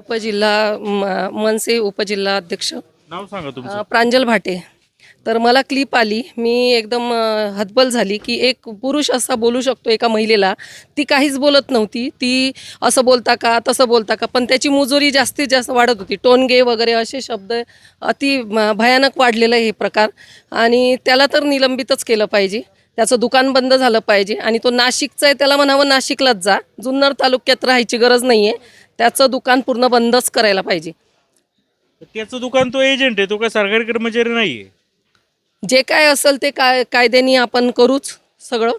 उपजिल्हा म- मनसे उपजिल्हा अध्यक्ष. नाव सांगा तुमचं. अ, प्रांजल भाटे. तर मला क्लिप आली. मी एकदम अ, हतबल झाली की एक पुरुष असा बोलू शकतो एका महिलेला. ती काहीच बोलत नव्हती. ती असं बोलता का तसं बोलता का पण त्याची मुजोरी जास्तीत जास्त वाढत होती. टोनगे वगैरे असे शब्द अति म- भयानक वाढलेलं हे प्रकार. आणि त्याला तर निलंबितच केलं पाहिजे. त्याचं दुकान बंद झालं पाहिजे. आणि तो नाशिकचा आहे त्याला म्हणावं नाशिकलाच जा. जुन्नर तालुक्यात राहायची गरज नाही आहे त्याचं दुकान पूर्ण बंदच करायला पाहिजे. त्याचं दुकान तो एजंट आहे तो काय सरकारी कर्मचारी नाहीये. जे काय असेल ते काय कायद्याने आपण करूच सगळं.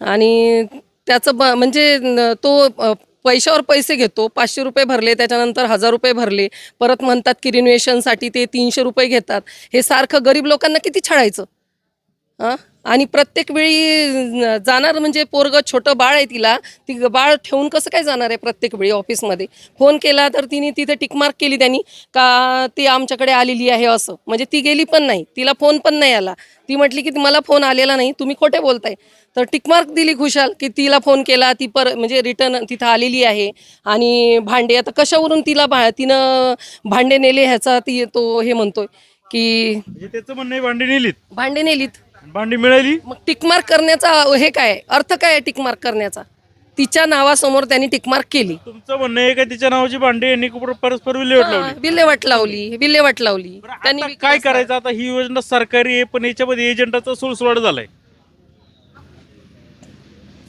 आणि त्याचं ब म्हणजे न- तो अ, पैशावर पैसे घेतो पाचशे रुपये भरले त्याच्यानंतर हजार रुपये भरले परत म्हणतात की रिन्युएशनसाठी ते तीनशे रुपये घेतात. हे सारखं गरीब लोकांना किती छळायचं? आणि प्रत्येक वेळी जाणार म्हणजे पोरगं छोटं बाळ आहे तिला ती बाळ ठेवून कसं काय जाणार आहे प्रत्येक वेळी ऑफिसमध्ये? फोन केला तर तिने तिथे टिकमार्क केली त्यांनी का ती आमच्याकडे आलेली आहे असं. म्हणजे ती गेली पण नाही तिला फोन पण नाही आला. ती म्हटली की मला फोन आलेला नाही तुम्ही खोटे बोलताय. तर टिकमार्क दिली खुशाल की तिला फोन केला ती पर म्हणजे रिटर्न तिथं आलेली आहे. आणि भांडे आता कशावरून तिला भा तिनं भांडे नेले ह्याचा ती तो हे म्हणतोय की म्हणजे त्याचं म्हणणं भांडी नेलीत. भांडे नेलीत. भांडी मिळाली? मग टिकमार्क करण्याचा हे काय? अर्थ काय आहे टिकमार्क करण्याचा? तिच्या नावासमोर त्यांनी टिकमार्क केली. तुमचं म्हणणं आहे का तिच्या नावाची भांडी यांनी कुठं परस्पर विल्हेवाट लावली? विल्हेवाट लावली विल्हेवाट लावली. त्यांनी आता काय करायचं? आता ही योजना सरकारी आहे पण याच्यामध्ये एजंटाचा सुळसुळाट झालाय.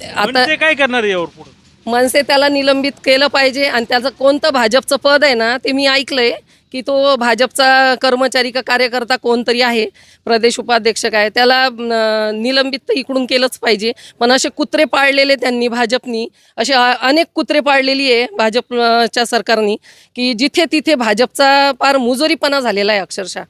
आता म्हणजे काय करणार आहे यावर पुढे? मनसे त्याला निलंबित केलं पाहिजे आणि त्याचं कोणतं भाजपचं पद आहे ना ते मी ऐकलंय की तो भाजपचा कर्मचारी का कार्यकर्ता कोणतरी आहे प्रदेश उपाध्यक्ष काय त्याला निलंबित तर इकडून केलंच पाहिजे. पण असे कुत्रे पाळलेले त्यांनी भाजपनी असे अनेक कुत्रे पाळलेली आहे भाजपच्या सरकारनी की जिथे तिथे भाजपचा फार मुजोरीपणा झालेला आहे अक्षरशः.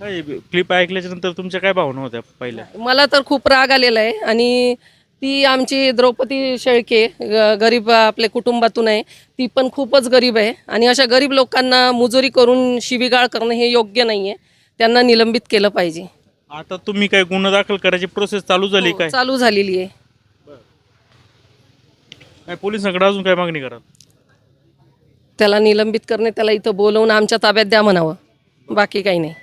काय क्लिप ऐकल्याच्या नंतर तुमच्या काय भावना होत्या पहिल्या? मला तर खूप राग आलेला आहे आणि ती आमची द्रौपदी शेळके ग- गरीब आपले कुटुंबातून आहे. ती पण खूपच गरीब आहे आणि अशा गरीब लोकांना मुजोरी करून शिवीगाळ करणं हे योग्य नाही आहे त्यांना निलंबित केलं पाहिजे. आता तुम्ही काय गुन्हा दाखल करायची प्रोसेस चालू झाली काय? चालू झालेली आहे. काय पोलिसांकडे अजून काय मागणी करा त्याला निलंबित करणे त्याला इथं बोलवून आमच्या ताब्यात द्या म्हणावं. बाकी काही नाही.